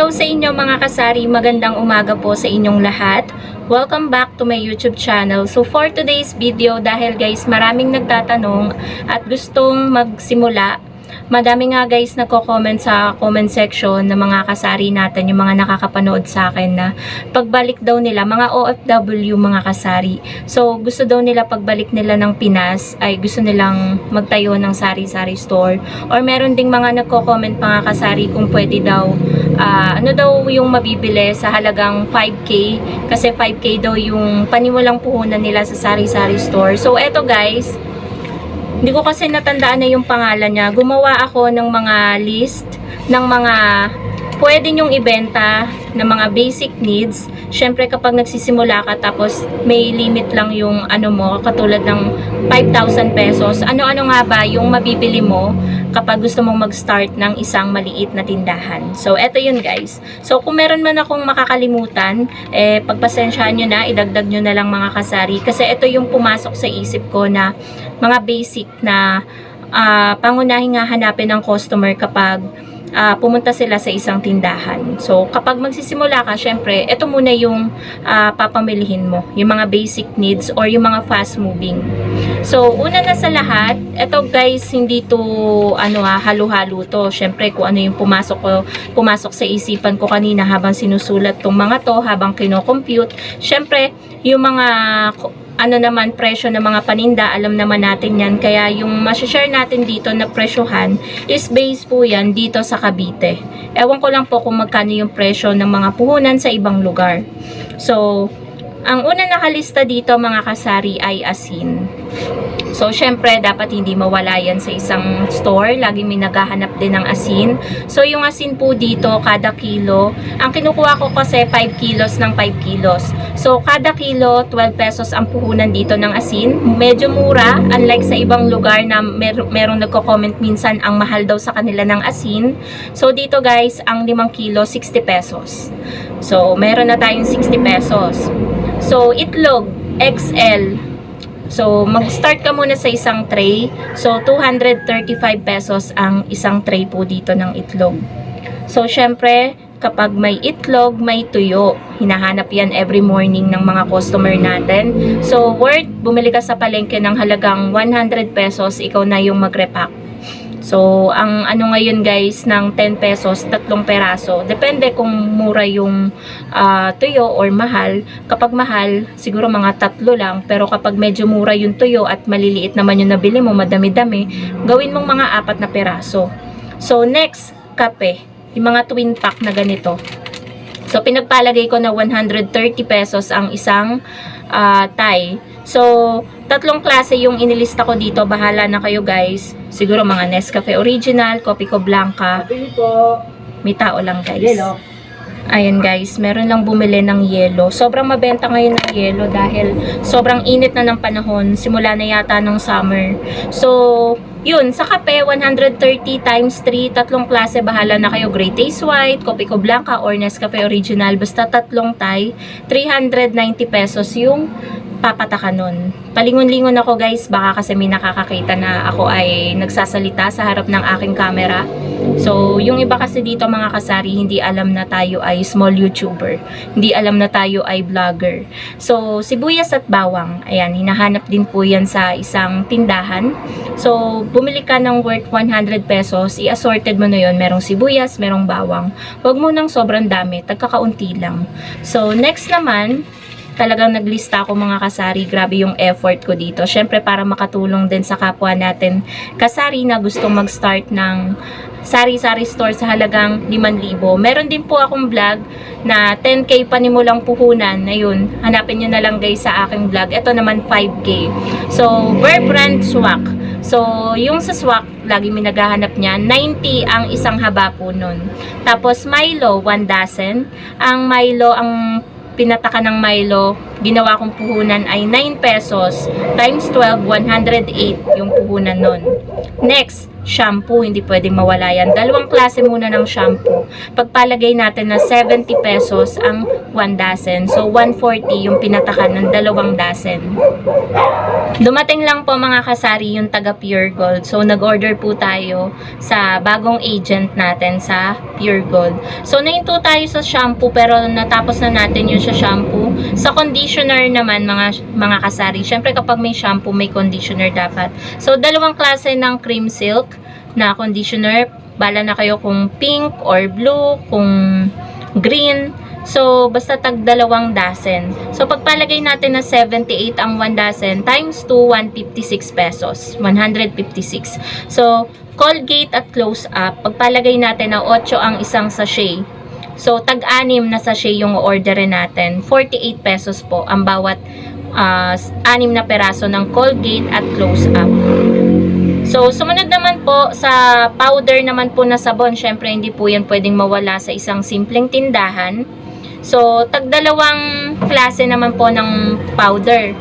Hello sa inyo mga kasari, magandang umaga po sa inyong lahat. Welcome back to my YouTube channel. So for today's video, dahil guys maraming nagtatanong at gustong magsimula, madami nga guys nagko-comment sa comment section ng mga kasari natin, yung mga nakakapanood sa akin na pagbalik daw nila, mga OFW mga kasari. So gusto daw nila pagbalik nila ng Pinas, ay gusto nilang magtayo ng sari-sari store. Or meron ding mga nagko-comment mga kasari kung pwede daw ah, ano daw yung mabibili sa halagang 5K kasi 5K daw yung paniwalang puhunan nila sa sari-sari store. So eto guys, hindi ko kasi natandaan na yung pangalan niya. Gumawa ako ng mga list ng mga pwede nyong ibenta ng mga basic needs. Syempre kapag nagsisimula ka tapos may limit lang yung ano mo, katulad ng 5,000 pesos. Ano-ano nga ba yung mabibili mo kapag gusto mong mag-start ng isang maliit na tindahan. So, eto yun guys. So, kung meron man akong makakalimutan, eh, pagpasensyahan nyo na, idagdag nyo na lang mga kasari. Kasi ito yung pumasok sa isip ko na mga basic na ah, pangunahing nga hanapin ng customer kapag ah, pumunta sila sa isang tindahan. So, kapag magsisimula ka, syempre, ito muna yung ah, papamilihin mo. Yung mga basic needs or yung mga fast moving. So, una na sa lahat, ito guys, hindi to ano ha, halo-halo to. Syempre, kung ano yung pumasok ko, pumasok sa isipan ko kanina habang sinusulat tong mga to, habang kino-compute. Syempre, yung mga ano naman presyo ng mga paninda, alam naman natin yan. Kaya yung masashare natin dito na presyohan is based po yan dito sa Cavite. Ewan ko lang po kung magkano yung presyo ng mga puhunan sa ibang lugar. So, ang una nakalista dito mga kasari ay asin. So, syempre, dapat hindi mawala yan sa isang store. Lagi may naghahanap din ng asin. So, yung asin po dito, kada kilo, ang kinukuha ko kasi 5 kilos ng 5 kilos. So, kada kilo, 12 pesos ang puhunan dito ng asin. Medyo mura, unlike sa ibang lugar na mer merong nagko-comment minsan ang mahal daw sa kanila ng asin. So, dito guys, ang 5 kilo, 60 pesos. So, meron na tayong 60 pesos. So, itlog, XL, So, mag-start ka muna sa isang tray. So, 235 pesos ang isang tray po dito ng itlog. So, syempre, kapag may itlog, may tuyo. Hinahanap yan every morning ng mga customer natin. So, worth, bumili ka sa palengke ng halagang 100 pesos, ikaw na yung magrepack. So, ang ano ngayon guys, ng 10 pesos, tatlong peraso. Depende kung mura yung ah, tuyo or mahal. Kapag mahal, siguro mga tatlo lang. Pero kapag medyo mura yung tuyo at maliliit naman yung nabili mo, madami-dami, gawin mong mga apat na peraso. So, next, kape. Yung mga twin pack na ganito. So, pinagpalagay ko na 130 pesos ang isang ah, Thai. So, tatlong klase yung inilista ko dito. Bahala na kayo guys. Siguro mga Nescafe Original, Copico Blanca. May tao lang guys. Ayan guys, meron lang bumili ng yelo. Sobrang mabenta ngayon ng yelo dahil sobrang init na ng panahon. Simula na yata ng summer. So, yun, sa kape, 130 times 3, tatlong klase, bahala na kayo. Great Taste White, Copico Blanca, or Nescafe Original. Basta tatlong Thai, 390 pesos yung papataka nun. Palingon-lingon ako guys, baka kasi may nakakakita na ako ay nagsasalita sa harap ng aking camera. So, yung iba kasi dito mga kasari, hindi alam na tayo ay small YouTuber. Hindi alam na tayo ay vlogger. So, sibuyas at bawang, ayan, hinahanap din po yan sa isang tindahan. So, bumili ka ng worth 100 pesos, i-assorted mo na yon merong sibuyas, merong bawang. Huwag mo nang sobrang dami, tagkakaunti lang. So, next naman, talagang naglista ako mga kasari. Grabe yung effort ko dito. Syempre para makatulong din sa kapwa natin kasari na gustong mag-start ng sari-sari store sa halagang 5,000. Meron din po akong vlog na 10k panimulang puhunan. Ayun, hanapin nyo na lang guys sa aking vlog. Ito naman 5k. So, Bear Brand Swak. So, yung sa swak, lagi may naghahanap niya. 90 ang isang haba po nun. Tapos, Milo, 1 dozen. Ang Milo, ang pinataka ng Milo, ginawa kong puhunan ay 9 pesos times 12, 108 yung puhunan nun. Next, shampoo. Hindi pwedeng mawala yan. Dalawang klase muna ng shampoo. Pagpalagay natin na 70 pesos ang 1 dozen. So, 140 yung pinatakan ng dalawang dozen. Dumating lang po mga kasari yung taga Pure Gold. So, nag-order po tayo sa bagong agent natin sa Pure Gold. So, nahinto tayo sa shampoo pero natapos na natin yung sa shampoo. Sa conditioner naman mga mga kasari. Syempre kapag may shampoo, may conditioner dapat. So, dalawang klase ng cream silk na conditioner. Bala na kayo kung pink or blue, kung green. So, basta tag dalawang dozen. So, pagpalagay natin na 78 ang 1 dozen times 2, 156 pesos. 156. So, Colgate at Close Up, pagpalagay natin na 8 ang isang sachet. So, tag-anim na sachet yung orderin natin. 48 pesos po ang bawat ah, anim na peraso ng Colgate at Close Up. So, sumunod naman po sa powder naman po na sabon. Syempre, hindi po yan pwedeng mawala sa isang simpleng tindahan. So, tagdalawang klase naman po ng powder.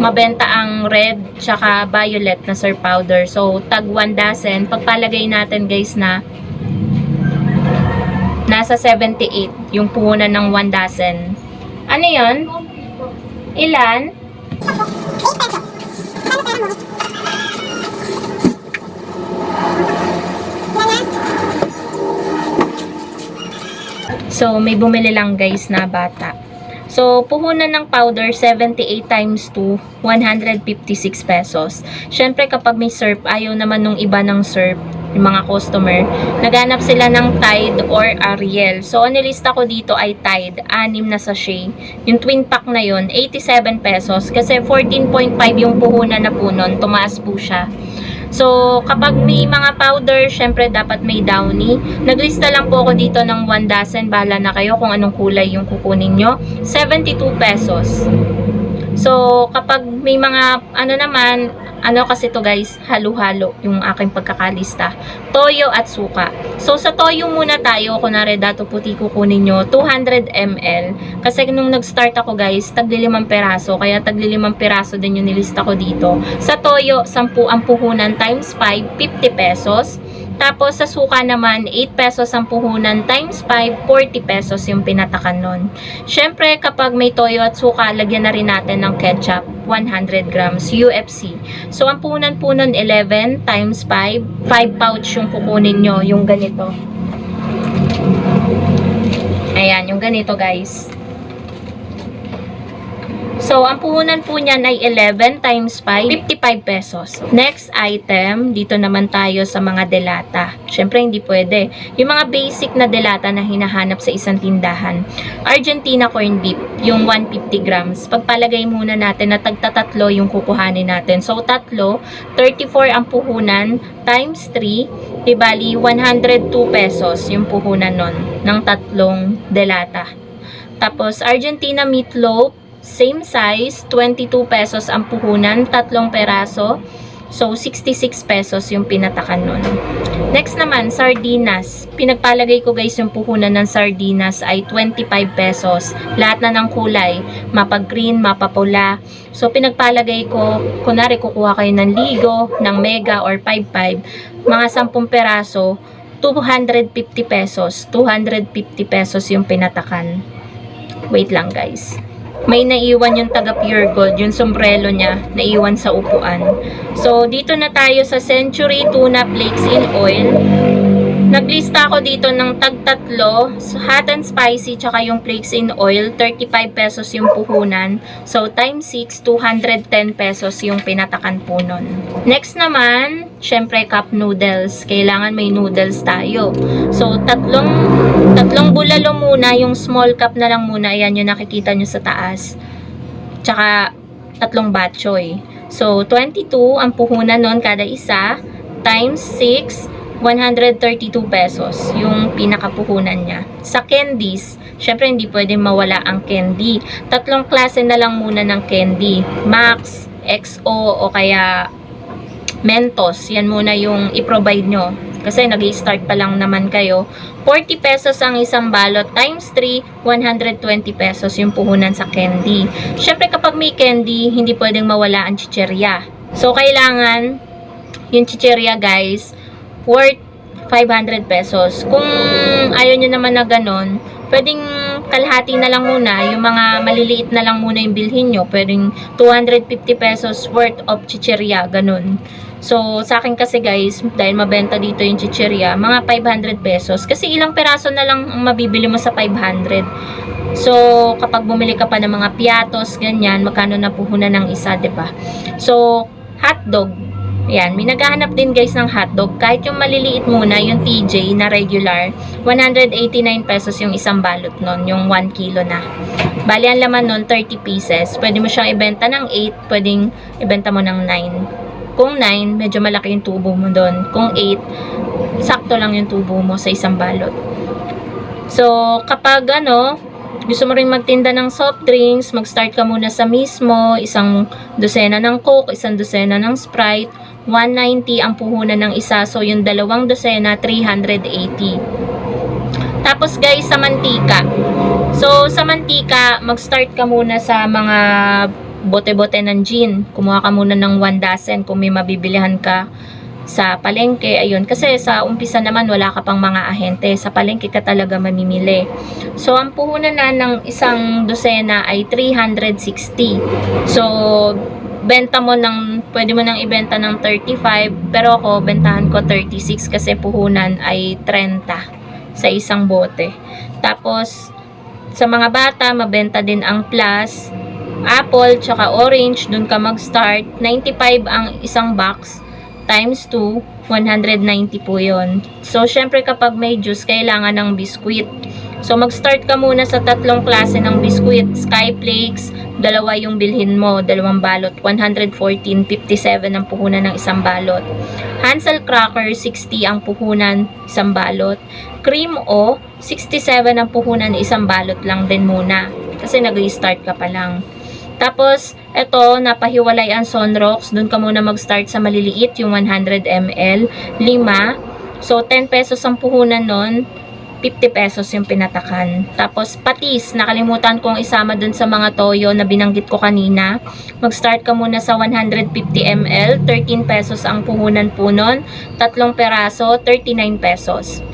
Mabenta ang red tsaka violet na sir powder. So, tag 1 dozen. Pagpalagay natin guys na nasa 78 yung puhunan ng 1 dozen. Ano yon? Ilan? So, may bumili lang guys na bata. So, puhunan ng powder, 78 times 2, 156 pesos. Siyempre, kapag may syrup, ayaw naman nung iba ng syrup, yung mga customer, naghanap sila ng Tide or Ariel. So, ang nilista ko dito ay Tide, anim na sachet. Yung twin pack na yun, 87 pesos. Kasi 14.5 yung puhunan na po nun, tumaas po siya. So, kapag may mga powder, syempre dapat may downy. Naglista lang po ako dito ng 1 dozen. Bahala na kayo kung anong kulay yung kukunin nyo. 72 pesos. So, kapag may mga, ano naman, ano kasi to guys, halo-halo yung aking pagkakalista. Toyo at suka. So, sa toyo muna tayo, kunwari dato puti kukunin nyo, 200 ml. Kasi nung nag-start ako guys, tagli limang peraso, kaya tagli limang peraso din yung nilista ko dito. Sa toyo, 10 ang puhunan times 5, 50 pesos. Tapos sa suka naman, 8 pesos ang puhunan times 5, 40 pesos yung pinatakan nun. Syempre, kapag may toyo at suka, lagyan na rin natin ng ketchup, 100 grams, UFC. So, ang puhunan po nun, 11 times 5, 5 pouch yung kukunin nyo, yung ganito. Ayan, yung ganito guys. So, ang puhunan po niyan ay 11 times 5, 55 pesos. Next item, dito naman tayo sa mga delata. Siyempre, hindi pwede. Yung mga basic na delata na hinahanap sa isang tindahan. Argentina corn beef, yung 150 grams. Pagpalagay muna natin na tagtatatlo yung kukuhanin natin. So, tatlo, 34 ang puhunan times 3, di bali 102 pesos yung puhunan nun ng tatlong delata. Tapos, Argentina meatloaf, same size, 22 pesos ang puhunan, tatlong peraso. So, 66 pesos yung pinatakan nun. Next naman, sardinas. Pinagpalagay ko guys yung puhunan ng sardinas ay 25 pesos. Lahat na ng kulay. Mapa green, mapa pula. So, pinagpalagay ko, kunwari kukuha kayo ng ligo, ng mega or 55. Mga 10 peraso, 250 pesos. 250 pesos yung pinatakan. Wait lang guys. May naiwan yung taga Pure Gold, yung sombrero niya, naiwan sa upuan. So, dito na tayo sa Century Tuna Flakes in Oil. Naglista ako dito ng tagtatlo, hot and spicy, tsaka yung flakes in oil, 35 pesos yung puhunan. So, times 6, 210 pesos yung pinatakan po nun. Next naman, syempre cup noodles. Kailangan may noodles tayo. So, tatlong, tatlong bulalo muna, yung small cup na lang muna, ayan yung nakikita nyo sa taas. Tsaka, tatlong batchoy. So, 22 ang puhunan nun kada isa, times 6, 132 pesos yung pinakapuhunan niya. Sa candies, syempre hindi pwede mawala ang candy. Tatlong klase na lang muna ng candy. Max, XO o kaya Mentos. Yan muna yung i-provide nyo. Kasi nag start pa lang naman kayo. 40 pesos ang isang balot times 3, 120 pesos yung puhunan sa candy. Syempre kapag may candy, hindi pwedeng mawala ang chicherya. So kailangan yung chicherya guys, worth 500 pesos. Kung ayaw nyo naman na ganun, pwedeng kalahati na lang muna, yung mga maliliit na lang muna yung bilhin nyo. Pwedeng 250 pesos worth of chicheria, ganun. So, sa akin kasi guys, dahil mabenta dito yung chicheria, mga 500 pesos. Kasi ilang peraso na lang ang mabibili mo sa 500. So, kapag bumili ka pa ng mga piatos, ganyan, magkano na puhunan ng isa, ba So, hotdog. Ayan, may naghahanap din guys ng hotdog. Kahit yung maliliit muna, yung TJ na regular, 189 pesos yung isang balot nun, yung 1 kilo na. Bali, ang laman nun, 30 pieces. Pwede mo siyang ibenta ng 8, pwedeng ibenta mo ng 9. Kung 9, medyo malaki yung tubo mo doon. Kung 8, sakto lang yung tubo mo sa isang balot. So, kapag ano, gusto mo rin magtinda ng soft drinks, mag-start ka muna sa mismo, isang dosena ng Coke, isang dosena ng Sprite, 190 ang puhunan ng isa. So, yung dalawang dosena, 380. Tapos guys, sa mantika. So, sa mantika, mag-start ka muna sa mga bote-bote ng gin. Kumuha ka muna ng 1 dozen kung may mabibilihan ka sa palengke. Ayun, kasi sa umpisa naman wala ka pang mga ahente. Sa palengke ka talaga mamimili. So, ang puhunan na ng isang dosena ay 360. So, benta mo ng, pwede mo nang ibenta ng 35, pero ako, bentahan ko 36 kasi puhunan ay 30 sa isang bote. Tapos, sa mga bata, mabenta din ang plus, apple, tsaka orange, dun ka mag-start. 95 ang isang box times 2, 190 po yon. So, syempre kapag may juice, kailangan ng biskuit. So, mag-start ka muna sa tatlong klase ng biskuit. Sky Flakes, dalawa yung bilhin mo, dalawang balot. 114, 57 ang puhunan ng isang balot. Hansel Cracker, 60 ang puhunan, isang balot. Cream O, 67 ang puhunan, isang balot lang din muna. Kasi nag-start ka pa lang. Tapos, eto, napahiwalay ang Sunrocks. Doon ka muna mag-start sa maliliit, yung 100 ml. 5. So, 10 pesos ang puhunan nun. 50 pesos yung pinatakan. Tapos, patis. Nakalimutan kong isama dun sa mga toyo na binanggit ko kanina. Mag-start ka muna sa 150 ml. 13 pesos ang puhunan po nun. Tatlong peraso, 39 pesos.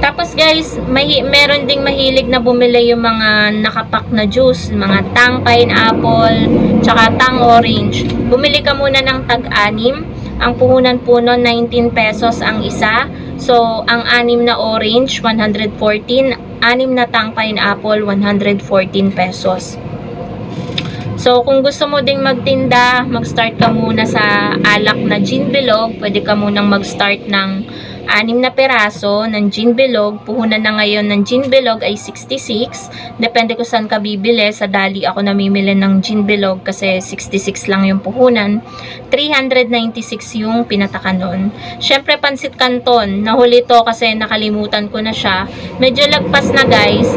Tapos guys, may meron ding mahilig na bumili yung mga nakapak na juice, mga tang pineapple, tsaka tang orange. Bumili ka muna ng tag-anim. Ang puhunan po nun, 19 pesos ang isa. So, ang anim na orange, 114. Anim na tang pineapple, 114 pesos. So, kung gusto mo ding magtinda, mag-start ka muna sa alak na gin bilog. Pwede ka munang mag-start ng anim na peraso ng gin bilog. Puhunan na ngayon ng gin bilog ay 66. Depende kung saan ka bibili. Sa dali ako namimili ng gin bilog kasi 66 lang yung puhunan. 396 yung pinataka nun. Syempre, pansit canton. Nahuli to kasi nakalimutan ko na siya. Medyo lagpas na guys.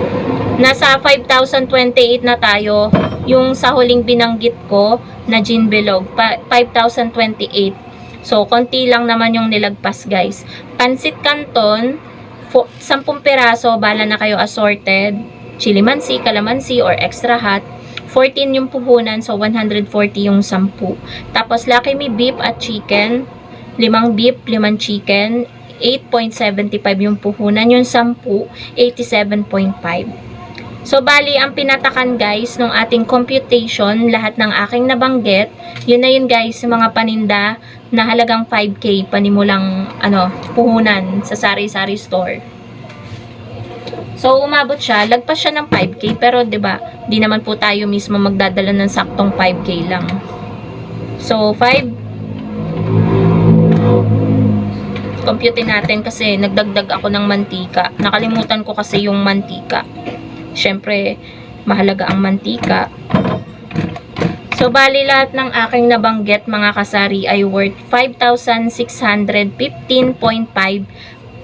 Nasa 5,028 na tayo. Yung sa huling binanggit ko na gin bilog, pa- 5,028. So, konti lang naman yung nilagpas, guys. Pansit Canton, fo- 10 peraso, bala na kayo assorted. Chili mansi, calamansi, or extra hot. 14 yung puhunan, so 140 yung 10. Tapos, Lucky Me beef at chicken. Limang beef, limang chicken. 8.75 yung puhunan. Yung 10, 87.5. So, bali, ang pinatakan guys, nung ating computation, lahat ng aking nabanggit, yun na yun guys, mga paninda na halagang 5K, panimulang, ano, puhunan sa sari-sari store. So, umabot siya, lagpas siya ng 5K, pero 'di ba di naman po tayo mismo magdadala ng saktong 5K lang. So, 5 Compute natin kasi nagdagdag ako ng mantika. Nakalimutan ko kasi yung mantika. Siyempre, mahalaga ang mantika. So, bali lahat ng aking nabanggit mga kasari ay worth 5,615.5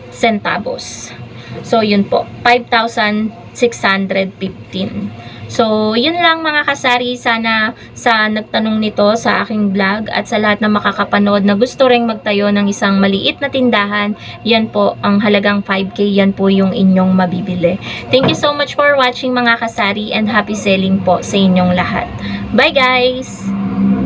centavos. So, yun po. 5,615. So, yun lang mga kasari. Sana sa nagtanong nito sa aking vlog at sa lahat na makakapanood na gusto ring magtayo ng isang maliit na tindahan, yan po ang halagang 5K. Yan po yung inyong mabibili. Thank you so much for watching mga kasari and happy selling po sa inyong lahat. Bye guys!